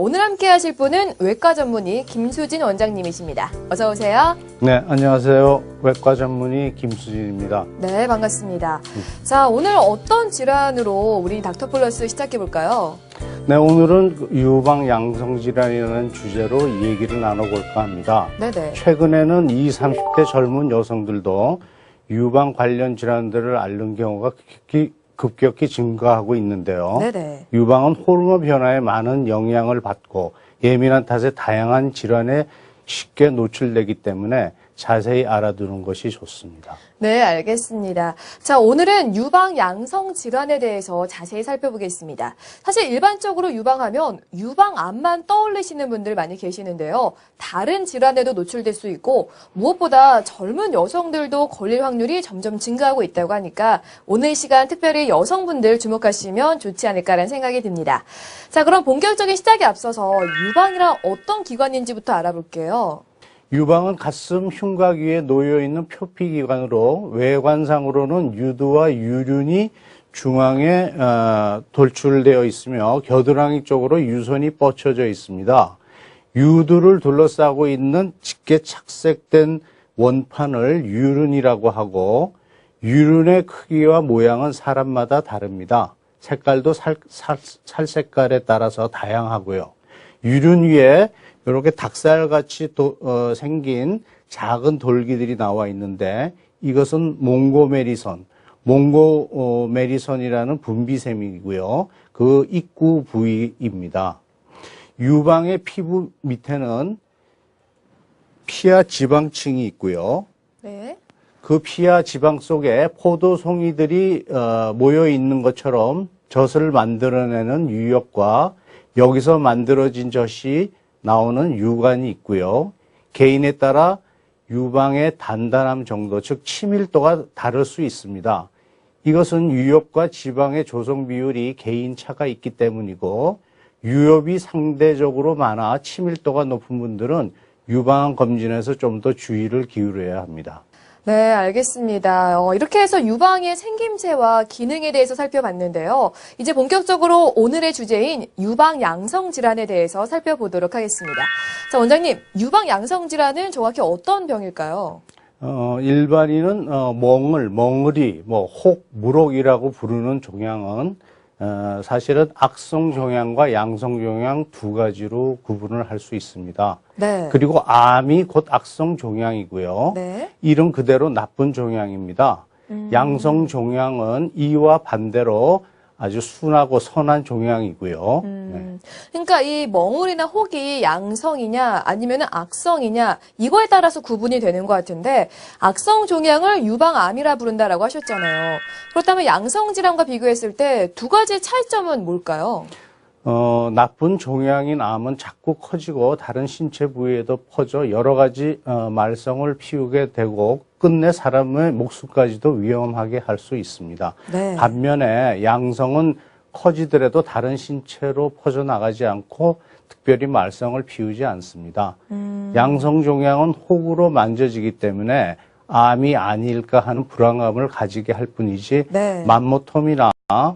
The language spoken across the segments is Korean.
오늘 함께 하실 분은 외과 전문의 김수진 원장님이십니다. 어서 오세요. 네, 안녕하세요. 외과 전문의 김수진입니다. 네, 반갑습니다. 자, 오늘 어떤 질환으로 우리 닥터 플러스 시작해 볼까요? 네, 오늘은 그 유방 양성 질환이라는 주제로 얘기를 나눠 볼까 합니다. 네 네. 최근에는 20, 30대 젊은 여성들도 유방 관련 질환들을 앓는 경우가 급격히, 증가하고 있는데요. 네네. 유방은 호르몬 변화에 많은 영향을 받고 예민한 탓에 다양한 질환에 쉽게 노출되기 때문에 자세히 알아두는 것이 좋습니다. 네, 알겠습니다. 자, 오늘은 유방 양성 질환에 대해서 자세히 살펴보겠습니다. 사실 일반적으로 유방하면 유방암만 떠올리시는 분들 많이 계시는데요. 다른 질환에도 노출될 수 있고 무엇보다 젊은 여성들도 걸릴 확률이 점점 증가하고 있다고 하니까 오늘 시간 특별히 여성분들 주목하시면 좋지 않을까라는 생각이 듭니다. 자, 그럼 본격적인 시작에 앞서서 유방이란 어떤 기관인지부터 알아볼게요. 유방은 가슴 흉곽 위에 놓여 있는 표피 기관으로 외관상으로는 유두와 유륜이 중앙에 어, 돌출되어 있으며 겨드랑이 쪽으로 유선이 뻗쳐져 있습니다. 유두를 둘러싸고 있는 짙게 착색된 원판을 유륜이라고 하고 유륜의 크기와 모양은 사람마다 다릅니다. 색깔도 살, 살, 살 색깔에 따라서 다양하고요. 유륜 위에 이렇게 닭살같이 도- 어, 생긴 작은 돌기들이 나와 있는데 이것은 몽고메리선, 몽고메리선이라는 분비샘이고요. 그 입구 부위입니다. 유방의 피부 밑에는 피하 지방층이 있고요. 네. 그 피하 지방 속에 포도송이들이 어, 모여 있는 것처럼 젖을 만들어내는 유역과 여기서 만들어진 젖이 나오는 유관이 있고요. 개인에 따라 유방의 단단함 정도, 즉 치밀도가 다를 수 있습니다. 이것은 유엽과 지방의 조성 비율이 개인 차가 있기 때문이고 유엽이 상대적으로 많아 치밀도가 높은 분들은 유방 검진에서 좀 더 주의를 기울여야 합니다. 네, 알겠습니다. 어, 이렇게 해서 유방의 생김새와 기능에 대해서 살펴봤는데요. 이제 본격적으로 오늘의 주제인 유방 양성 질환에 대해서 살펴보도록 하겠습니다. 자, 원장님, 유방 양성 질환은 정확히 어떤 병일까요? 어, 일반인은 어, 멍을, 멍을이, 뭐 혹, 무록이라고 부르는 종양은 어, 사실은 악성 종양과 양성 종양 두 가지로 구분을 할 수 있습니다. 네. 그리고 암이 곧 악성 종양이고요. 네. 이름 그대로 나쁜 종양입니다. 양성 종양은 이와 반대로 아주 순하고 선한 종양이고요. 네. 음, 그러니까 이 멍울이나 혹이 양성이냐 아니면 악성이냐 이거에 따라서 구분이 되는 것 같은데 악성 종양을 유방암이라 부른다라고 하셨잖아요. 그렇다면 양성 질환과 비교했을 때 두 가지 차이점은 뭘까요? 어, 나쁜 종양인 암은 자꾸 커지고 다른 신체 부위에도 퍼져 여러 가지 어, 말썽을 피우게 되고 끝내 사람의 목숨까지도 위험하게 할 수 있습니다. 네. 반면에 양성은 커지더라도 다른 신체로 퍼져나가지 않고 특별히 말썽을 피우지 않습니다. 음. 양성 종양은 혹으로 만져지기 때문에 암이 아닐까 하는 불안감을 가지게 할 뿐이지 네. 맘모톰이나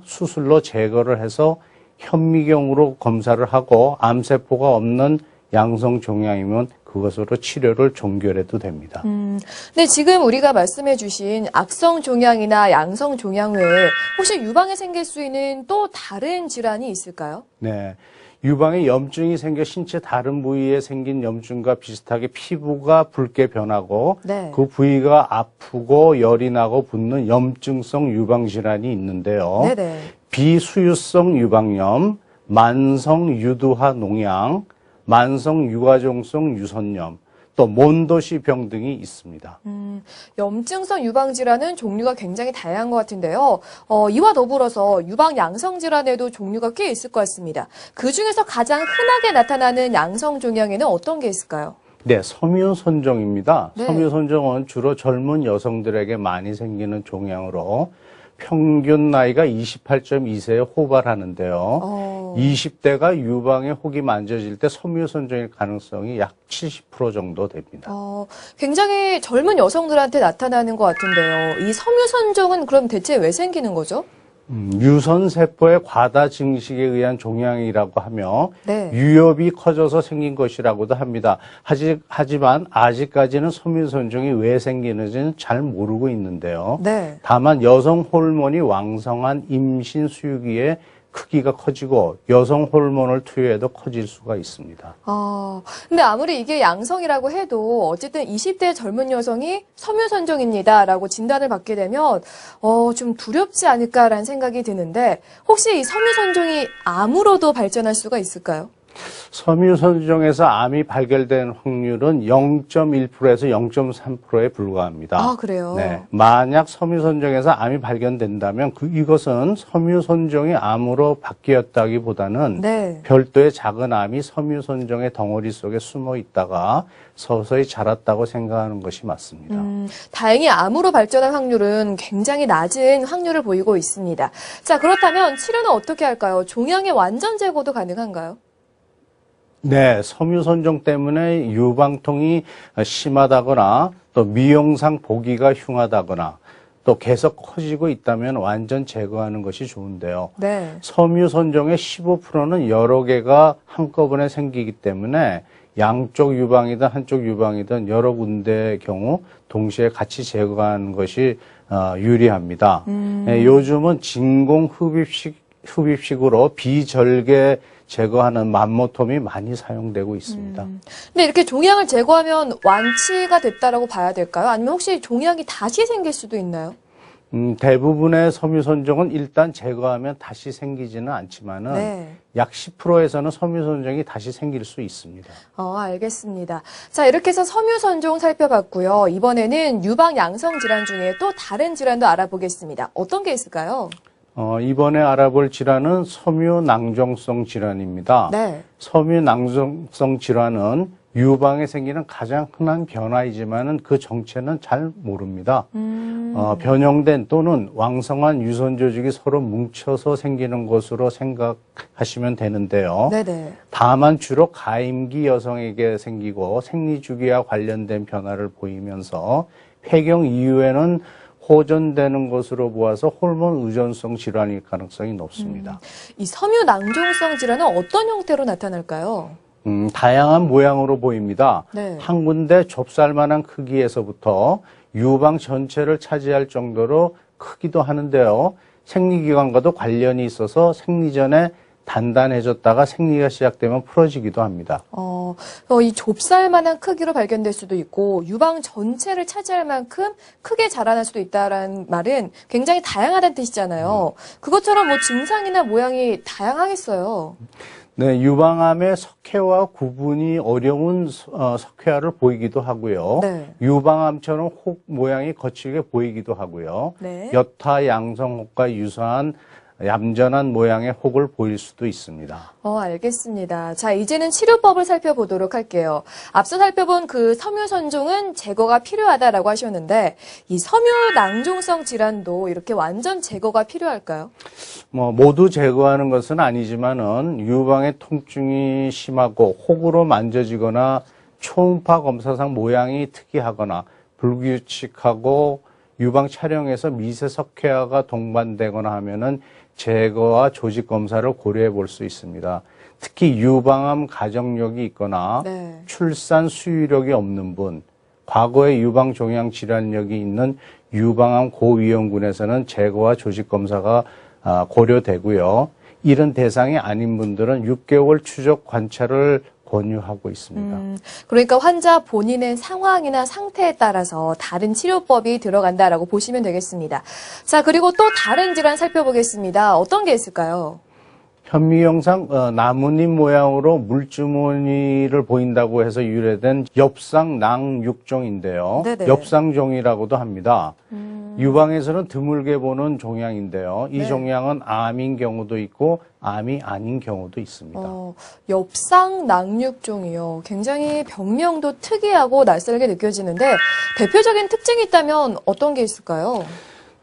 수술로 제거를 해서 현미경으로 검사를 하고 암세포가 없는 양성 종양이면 그것으로 치료를 종결해도 됩니다. 음, 근데 지금 우리가 말씀해 주신 악성 종양이나 양성 종양 외에 혹시 유방에 생길 수 있는 또 다른 질환이 있을까요? 네. 유방에 염증이 생겨 신체 다른 부위에 생긴 염증과 비슷하게 피부가 붉게 변하고 네. 그 부위가 아프고 열이 나고 붓는 염증성 유방 질환이 있는데요. 네네. 비수유성 유방염, 만성 유두화 농양, 만성 유가종성 유선염, 또 몬도시병 등이 있습니다. 음, 염증성 유방 질환은 종류가 굉장히 다양한 것 같은데요. 어, 이와 더불어서 유방 양성 질환에도 종류가 꽤 있을 것 같습니다. 그 중에서 가장 흔하게 나타나는 양성 종양에는 어떤 게 있을까요? 네, 섬유선종입니다. 네. 섬유선종은 주로 젊은 여성들에게 많이 생기는 종양으로 평균 나이가 28.2세에 호발하는데요. 어, 20대가 유방에 혹이 만져질 때 섬유선종일 가능성이 약 70% 정도 됩니다. 어, 굉장히 젊은 여성들한테 나타나는 것 같은데요. 이 섬유선종은 그럼 대체 왜 생기는 거죠? 음, 유선 세포의 과다 증식에 의한 종양이라고 하며 네. 유엽이 커져서 생긴 것이라고도 합니다. 하지, 하지만 아직까지는 섬유선종이 왜 생기는지는 잘 모르고 있는데요. 네. 다만 여성 호르몬이 왕성한 임신 수유기에 크기가 커지고 여성 호르몬을 투여해도 커질 수가 있습니다. 아, 근데 아무리 이게 양성이라고 해도 어쨌든 20대 젊은 여성이 섬유선종입니다라고 진단을 받게 되면 어, 좀 두렵지 않을까라는 생각이 드는데 혹시 이 섬유선종이 암으로도 발전할 수가 있을까요? 섬유선종에서 암이 발견된 확률은 0.1%에서 0.3%에 불과합니다. 아, 그래요? 네. 만약 섬유선종에서 암이 발견된다면 그 이것은 섬유선종이 암으로 바뀌었다기보다는 네. 별도의 작은 암이 섬유선종의 덩어리 속에 숨어 있다가 서서히 자랐다고 생각하는 것이 맞습니다. 음, 다행히 암으로 발전할 확률은 굉장히 낮은 확률을 보이고 있습니다. 자, 그렇다면 치료는 어떻게 할까요? 종양의 완전 제거도 가능한가요? 네, 섬유선종 때문에 유방통이 심하다거나 또 미용상 보기가 흉하다거나 또 계속 커지고 있다면 완전 제거하는 것이 좋은데요. 네. 섬유 선종의 15%는 여러 개가 한꺼번에 생기기 때문에 양쪽 유방이든 한쪽 유방이든 여러 군데의 경우 동시에 같이 제거하는 것이 어, 유리합니다. 예, 요즘은 진공 흡입식 흡입식으로 비절개 제거하는 맘모톰이 많이 사용되고 있습니다. 근데 이렇게 종양을 제거하면 완치가 됐다라고 봐야 될까요? 아니면 혹시 종양이 다시 생길 수도 있나요? 음, 대부분의 섬유선종은 일단 제거하면 다시 생기지는 않지만은 네. 약 10%에서는 섬유선종이 다시 생길 수 있습니다. 어, 알겠습니다. 자, 이렇게 해서 섬유선종 살펴봤고요. 이번에는 유방 양성 질환 중에 또 다른 질환도 알아보겠습니다. 어떤 게 있을까요? 어, 이번에 알아볼 질환은 섬유낭종성 질환입니다. 네. 섬유낭종성 질환은 유방에 생기는 가장 흔한 변화이지만은 그 정체는 잘 모릅니다. 음, 어, 변형된 또는 왕성한 유선 조직이 서로 뭉쳐서 생기는 것으로 생각하시면 되는데요. 네네. 다만 주로 가임기 여성에게 생기고 생리 주기와 관련된 변화를 보이면서 폐경 이후에는 호전되는 것으로 보아서 호르몬 의존성 질환일 가능성이 높습니다. 이 섬유 낭종성 질환은 어떤 형태로 나타날까요? 음, 다양한 모양으로 보입니다. 네. 한 군데 좁쌀만한 크기에서부터 유방 전체를 차지할 정도로 크기도 하는데요. 생리기관과도 관련이 있어서 생리 전에 단단해졌다가 생리가 시작되면 풀어지기도 합니다. 어, 어, 이 좁쌀 만한 크기로 발견될 수도 있고 유방 전체를 차지할 만큼 크게 자라날 수도 있다라는 말은 굉장히 다양하다는 뜻이잖아요. 그것처럼 뭐 증상이나 모양이 다양하겠어요. 네, 유방암의 석회와 구분이 어려운 어, 석회화를 보이기도 하고요. 네. 유방암처럼 혹 모양이 거칠게 보이기도 하고요. 네. 여타 양성혹과 유사한 얌전한 모양의 혹을 보일 수도 있습니다. 어, 알겠습니다. 자, 이제는 치료법을 살펴보도록 할게요. 앞서 살펴본 그 섬유 선종은 제거가 필요하다라고 하셨는데, 이 섬유 낭종성 질환도 이렇게 완전 제거가 필요할까요? 뭐 모두 제거하는 것은 아니지만은 유방의 통증이 심하고 혹으로 만져지거나 초음파 검사상 모양이 특이하거나 불규칙하고 유방 촬영에서 미세 석회화가 동반되거나 하면은 제거와 조직 검사를 고려해 볼 수 있습니다. 특히 유방암 가정력이 있거나 네. 출산 수유력이 없는 분, 과거에 유방 종양 질환력이 있는 유방암 고위험군에서는 제거와 조직 검사가 아, 고려되고요. 이런 대상이 아닌 분들은 6개월 추적 관찰을 권유하고 있습니다. 음, 그러니까 환자 본인의 상황이나 상태에 따라서 다른 치료법이 들어간다라고 보시면 되겠습니다. 자, 그리고 또 다른 질환 살펴보겠습니다. 어떤 게 있을까요? 현미영상 어, 나뭇잎 모양으로 물주머니를 보인다고 해서 유래된 엽상낭육종인데요. 엽상종이라고도 합니다. 음, 유방에서는 드물게 보는 종양인데요. 이 네. 종양은 암인 경우도 있고 암이 아닌 경우도 있습니다. 어, 엽상 낭육종이요. 굉장히 병명도 특이하고 낯설게 느껴지는데 대표적인 특징이 있다면 어떤 게 있을까요?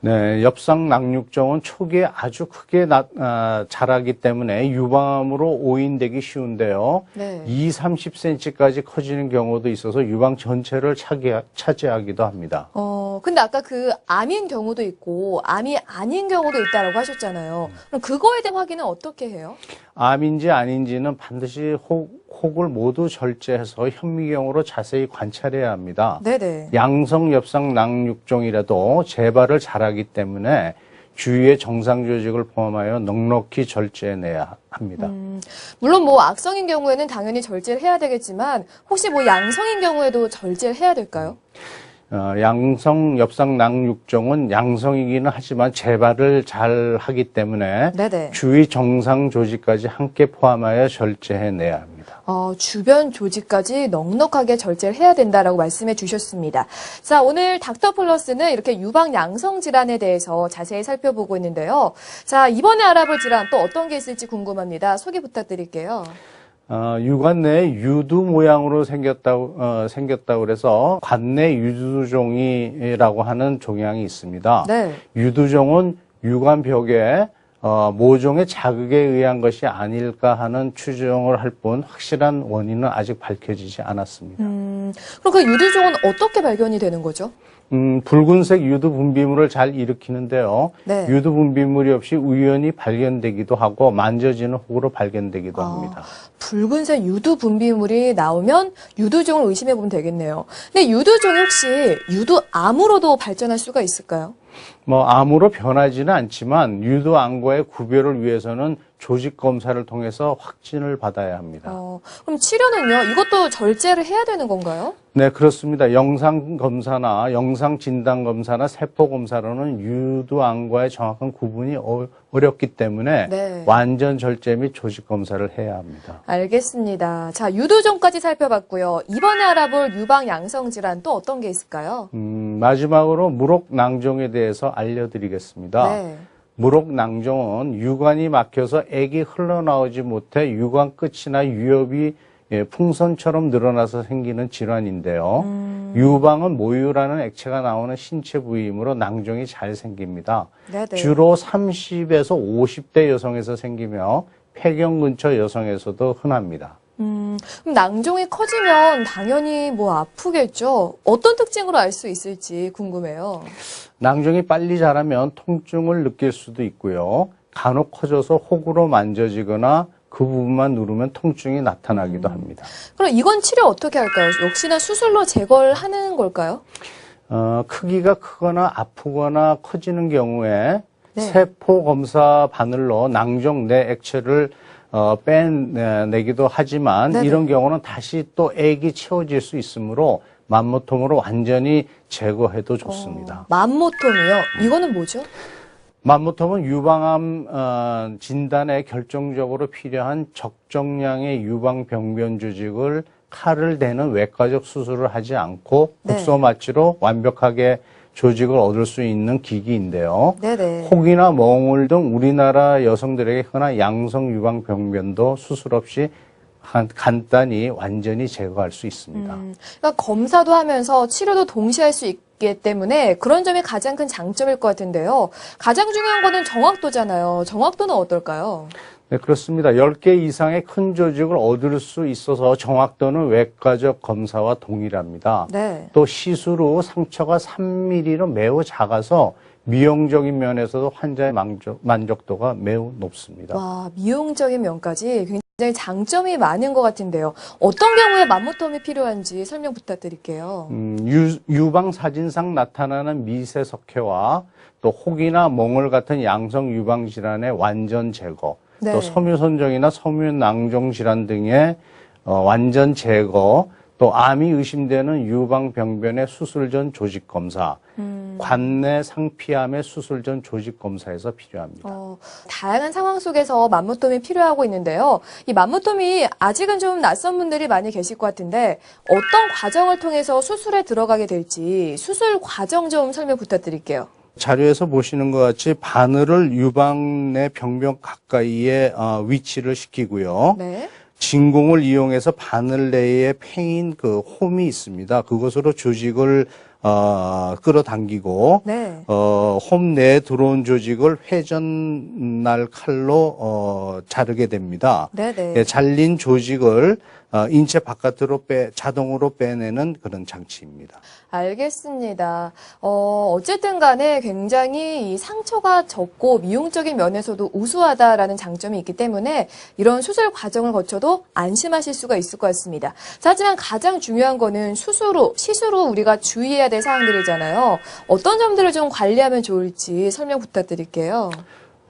네, 엽상 낙육종은 초기에 아주 크게 나, 아, 자라기 때문에 유방암으로 오인되기 쉬운데요. 네. 2, 30cm까지 커지는 경우도 있어서 유방 전체를 차기, 차지하기도 합니다. 어, 근데 아까 그 암인 경우도 있고 암이 아닌 경우도 있다라고 하셨잖아요. 그럼 그거에 대한 확인은 어떻게 해요? 암인지 아닌지는 반드시 혹, 혹을 모두 절제해서 현미경으로 자세히 관찰해야 합니다. 네네. 양성 엽상 낙육종이라도 재발을 잘하기 때문에 주위의 정상 조직을 포함하여 넉넉히 절제해내야 합니다. 음, 물론 뭐 악성인 경우에는 당연히 절제를 해야 되겠지만 혹시 뭐 양성인 경우에도 절제를 해야 될까요? 어, 양성 엽상 낙육종은 양성이기는 하지만 재발을 잘 하기 때문에 네네. 주위 정상 조직까지 함께 포함하여 절제해내야 합니다. 어, 주변 조직까지 넉넉하게 절제를 해야 된다라고 말씀해 주셨습니다. 자, 오늘 닥터 플러스는 이렇게 유방 양성 질환에 대해서 자세히 살펴보고 있는데요. 자, 이번에 알아볼 질환 또 어떤 게 있을지 궁금합니다. 소개 부탁드릴게요. 어, 유관 내에 유두 모양으로 생겼다고, 어, 생겼다고 그래서 관내 유두종이라고 하는 종양이 있습니다. 네. 유두종은 유관 벽에 어, 모종의 자극에 의한 것이 아닐까 하는 추정을 할 뿐 확실한 원인은 아직 밝혀지지 않았습니다. 음, 그럼 그 유두종은 어떻게 발견이 되는 거죠? 음, 붉은색 유두 분비물을 잘 일으키는데요. 네. 유두 분비물이 없이 우연히 발견되기도 하고 만져지는 혹으로 발견되기도 아. 합니다. 붉은색 유두 분비물이 나오면 유두종을 의심해 보면 되겠네요. 근데 유두종이 혹시 유두암으로도 발전할 수가 있을까요? 뭐 암으로 변하지는 않지만 유두암과의 구별을 위해서는 조직 검사를 통해서 확진을 받아야 합니다. 어, 그럼 치료는요? 이것도 절제를 해야 되는 건가요? 네, 그렇습니다. 영상 검사나 영상 진단 검사나 세포 검사로는 유두암과의 정확한 구분이 어, 어렵기 때문에 네. 완전 절제 및 조직 검사를 해야 합니다. 알겠습니다. 자, 유두종까지 살펴봤고요. 이번에 알아볼 유방 양성 질환 또 어떤 게 있을까요? 음, 마지막으로 무록낭종에 대해서 알려드리겠습니다. 네. 무록낭종은 유관이 막혀서 액이 흘러나오지 못해 유관 끝이나 유엽이 예, 풍선처럼 늘어나서 생기는 질환인데요. 음. 유방은 모유라는 액체가 나오는 신체 부위이므로 낭종이 잘 생깁니다. 네네. 주로 30에서 50대 여성에서 생기며 폐경 근처 여성에서도 흔합니다. 음, 그럼 낭종이 커지면 당연히 뭐 아프겠죠? 어떤 특징으로 알 수 있을지 궁금해요. 낭종이 빨리 자라면 통증을 느낄 수도 있고요. 간혹 커져서 혹으로 만져지거나 그 부분만 누르면 통증이 나타나기도 합니다. 그럼 이건 치료 어떻게 할까요? 역시나 수술로 제거를 하는 걸까요? 어, 크기가 크거나 아프거나 커지는 경우에 네. 세포 검사 바늘로 낭종 내 액체를 어, 빼내기도 하지만 네네. 이런 경우는 다시 또 액이 채워질 수 있으므로 만모통으로 완전히 제거해도 좋습니다. 어, 맘모톰이요? 이거는 뭐죠? 만모통은 유방암 어, 진단에 결정적으로 필요한 적정량의 유방 병변 조직을 칼을 대는 외과적 수술을 하지 않고 네. 국소 마취로 완벽하게 조직을 얻을 수 있는 기기인데요. 네네. 혹이나 멍울 등 우리나라 여성들에게 흔한 양성 유방 병변도 수술 없이 한- 간단히 완전히 제거할 수 있습니다. 음, 그러니까 검사도 하면서 치료도 동시에 할 수 있기 때문에 그런 점이 가장 큰 장점일 것 같은데요. 가장 중요한 거는 정확도잖아요. 정확도는 어떨까요? 네, 그렇습니다. 10개 이상의 큰 조직을 얻을 수 있어서 정확도는 외과적 검사와 동일합니다. 네. 또 시술 후 상처가 3mm로 매우 작아서 미용적인 면에서도 환자의 만족, 만족 도가 매우 높습니다. 와, 미용적인 면까지 굉장히 장점이 많은 것 같은데요. 어떤 경우에 맘모톰이 필요한지 설명 부탁드릴게요. 음, 유, 방 사진상 나타나는 미세 석회와 또 혹이나 몽을 같은 양성 유방 질환의 완전 제거, 네. 또 섬유 선정이나 섬유 낭종 질환 등의 어, 완전 제거, 또 암이 의심되는 유방 병변의 수술 전 조직 검사, 음. 관내 상피암의 수술 전 조직 검사에서 필요합니다. 어, 다양한 상황 속에서 맘모톰이 필요하고 있는데요. 이 맘모톰이 아직은 좀 낯선 분들이 많이 계실 것 같은데 어떤 과정을 통해서 수술에 들어가게 될지 수술 과정 좀 설명 부탁드릴게요. 자료에서 보시는 것 같이 바늘을 유방 내 병변 가까이에 어, 위치를 시키고요. 네. 진공을 이용해서 바늘 내에 패인 그 홈이 있습니다. 그것으로 조직을 어, 끌어당기고 네. 어, 홈 내에 들어온 조직을 회전날 칼로 어, 자르게 됩니다. 네네. 예, 잘린 조직을 어, 인체 바깥으로 빼 자동으로 빼내는 그런 장치입니다. 알겠습니다. 어, 어쨌든 간에 굉장히 이 상처가 적고 미용적인 면에서도 우수하다라는 장점이 있기 때문에 이런 수술 과정을 거쳐도 안심하실 수가 있을 것 같습니다. 자, 하지만 가장 중요한 거는 수술 후, 시술 후 우리가 주의해야 될 사항들이잖아요. 어떤 점들을 좀 관리하면 좋을지 설명 부탁드릴게요.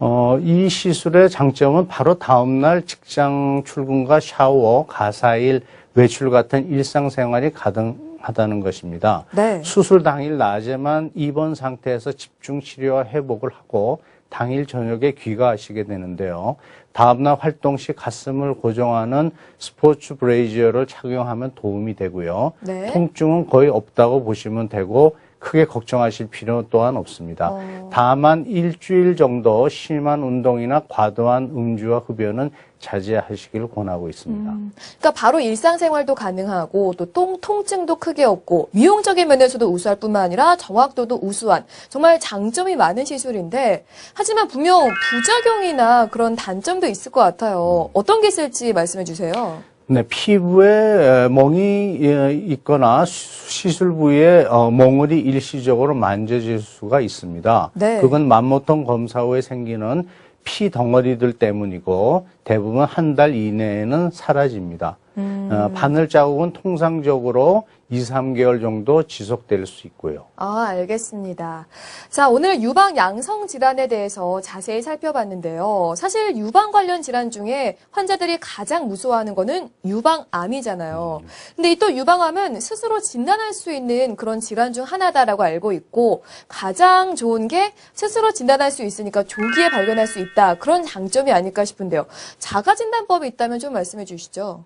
어, 이 시술의 장점은 바로 다음날 직장 출근과 샤워, 가사일, 외출 같은 일상생활이 가능 하다는 것입니다. 네. 수술 당일 낮에만 입원 상태에서 집중 치료와 회복을 하고 당일 저녁에 귀가하시게 되는데요. 다음날 활동 시 가슴을 고정하는 스포츠 브레이지어를 착용하면 도움이 되고요. 네. 통증은 거의 없다고 보시면 되고 크게 걱정하실 필요 또한 없습니다. 어. 다만 일주일 정도 심한 운동이나 과도한 음주와 흡연은 자제하시길 권하고 있습니다. 그러니까 바로 일상생활도 가능하고 또 통, 통증도 크게 없고 미용적인 면에서도 우수할 뿐만 아니라 정확도도 우수한 정말 장점이 많은 시술인데 하지만 분명 부작용이나 그런 단점도 있을 것 같아요. 어떤 게 있을지 말씀해 주세요. 네, 피부에 멍이 예, 있거나 수- 시술 부위에 어, 멍울이 일시적으로 만져질 수가 있습니다. 네. 그건 맘모통 검사 후에 생기는 피 덩어리들 때문이고 대부분 한 달 이내에는 사라집니다. 음. 어, 바늘 자국은 통상적으로 2, 3개월 정도 지속될 수 있고요. 아, 알겠습니다. 자, 오늘 유방 양성 질환에 대해서 자세히 살펴봤는데요. 사실 유방 관련 질환 중에 환자들이 가장 무서워하는 거는 유방암이잖아요. 근데 이 또 유방암은 스스로 진단할 수 있는 그런 질환 중 하나다라고 알고 있고 가장 좋은 게 스스로 진단할 수 있으니까 조기에 발견할 수 있다. 그런 장점이 아닐까 싶은데요. 자가 진단법이 있다면 좀 말씀해 주시죠.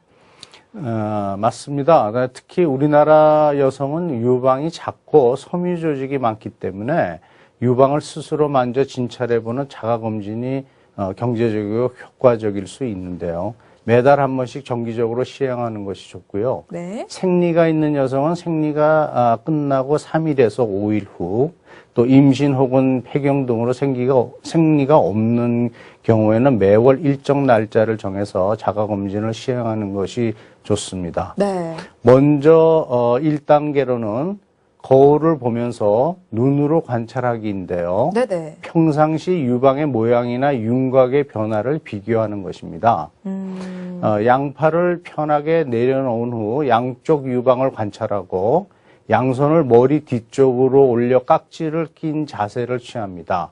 어, 맞습니다. 네, 특히 우리나라 여성은 유방이 작고 섬유 조직이 많기 때문에 유방을 스스로 만져 진찰해보는 자가검진이 어, 경제적이고 효과적일 수 있는데요. 매달 한 번씩 정기적으로 시행하는 것이 좋고요. 네. 생리가 있는 여성은 생리가 아, 끝나고 3일에서 5일 후, 또 임신 혹은 폐경 등으로 생기가, 생리가 없는 경우에는 매월 일정 날짜를 정해서 자가검진을 시행하는 것이 좋습니다. 네. 먼저 어, 1단계로는 거울을 보면서 눈으로 관찰하기인데요. 네네. 평상시 유방의 모양이나 윤곽의 변화를 비교하는 것입니다. 음, 어, 양팔을 편하게 내려놓은 후 양쪽 유방을 관찰하고 양손을 머리 뒤쪽으로 올려 깍지를 낀 자세를 취합니다.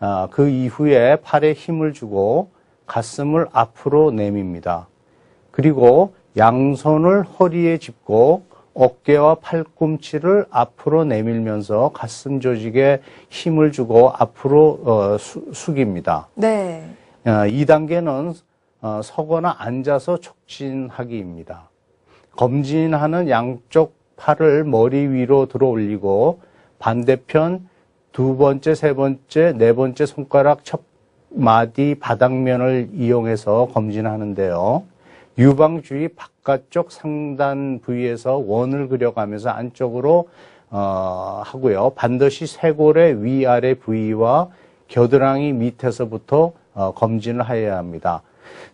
아, 그 이후에 팔에 힘을 주고 가슴을 앞으로 내밉니다. 그리고 양손을 허리에 짚고 어깨와 팔꿈치를 앞으로 내밀면서 가슴 조직에 힘을 주고 앞으로 어, 수- 숙입니다. 네. 어, 2단계는 어, 서거나 앉아서 촉진하기입니다. 검진하는 양쪽 팔을 머리 위로 들어 올리고 반대편 두 번째, 세 번째, 네 번째 손가락 첫 마디 바닥면을 이용해서 검진하는데요. 유방 주위 바깥쪽 상단 부위에서 원을 그려가면서 안쪽으로 어, 하고요. 반드시 쇄골의 위아래 부위와 겨드랑이 밑에서부터 어, 검진을 해야 합니다.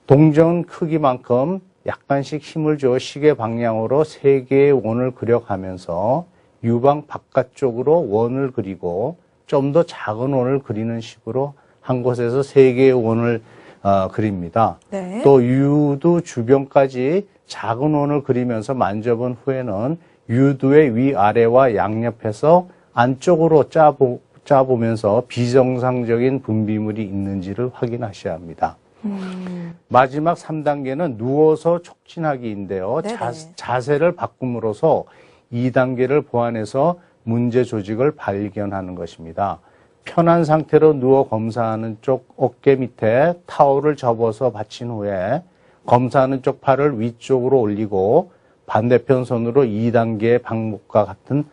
동전 크기만큼 약간씩 힘을 줘 시계 방향으로 세 개의 원을 그려가면서 유방 바깥쪽으로 원을 그리고 좀 더 작은 원을 그리는 식으로 한 곳에서 세 개의 원을 어, 그립니다. 네. 또 유두 주변까지 작은 원을 그리면서 만져본 후에는 유두의 위아래와 양옆에서 안쪽으로 짜보, 짜보면서 비정상적인 분비물이 있는지를 확인하셔야 합니다. 음, 마지막 3단계는 누워서 촉진하기인데요. 네네. 자, 자세를 바꿈으로써 2단계를 보완해서 문제 조직을 발견하는 것입니다. 편한 상태로 누워 검사하는 쪽 어깨 밑에 타올을 접어서 받친 후에 검사하는 쪽 팔을 위쪽으로 올리고 반대편 손으로 2단계의 방법과 같은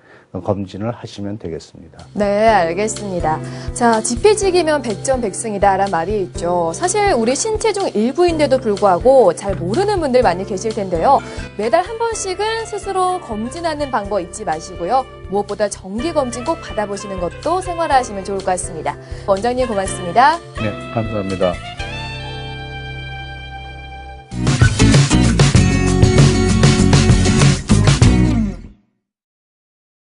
검진을 하시면 되겠습니다. 네, 알겠습니다. 자, 지피지기면 백전백승이다라는 말이 있죠. 사실 우리 신체 중 일부인데도 불구하고 잘 모르는 분들 많이 계실 텐데요. 매달 한 번씩은 스스로 검진하는 방법 잊지 마시고요. 무엇보다 정기 검진 꼭 받아보시는 것도 생활하시면 좋을 것 같습니다. 원장님 고맙습니다. 네, 감사합니다.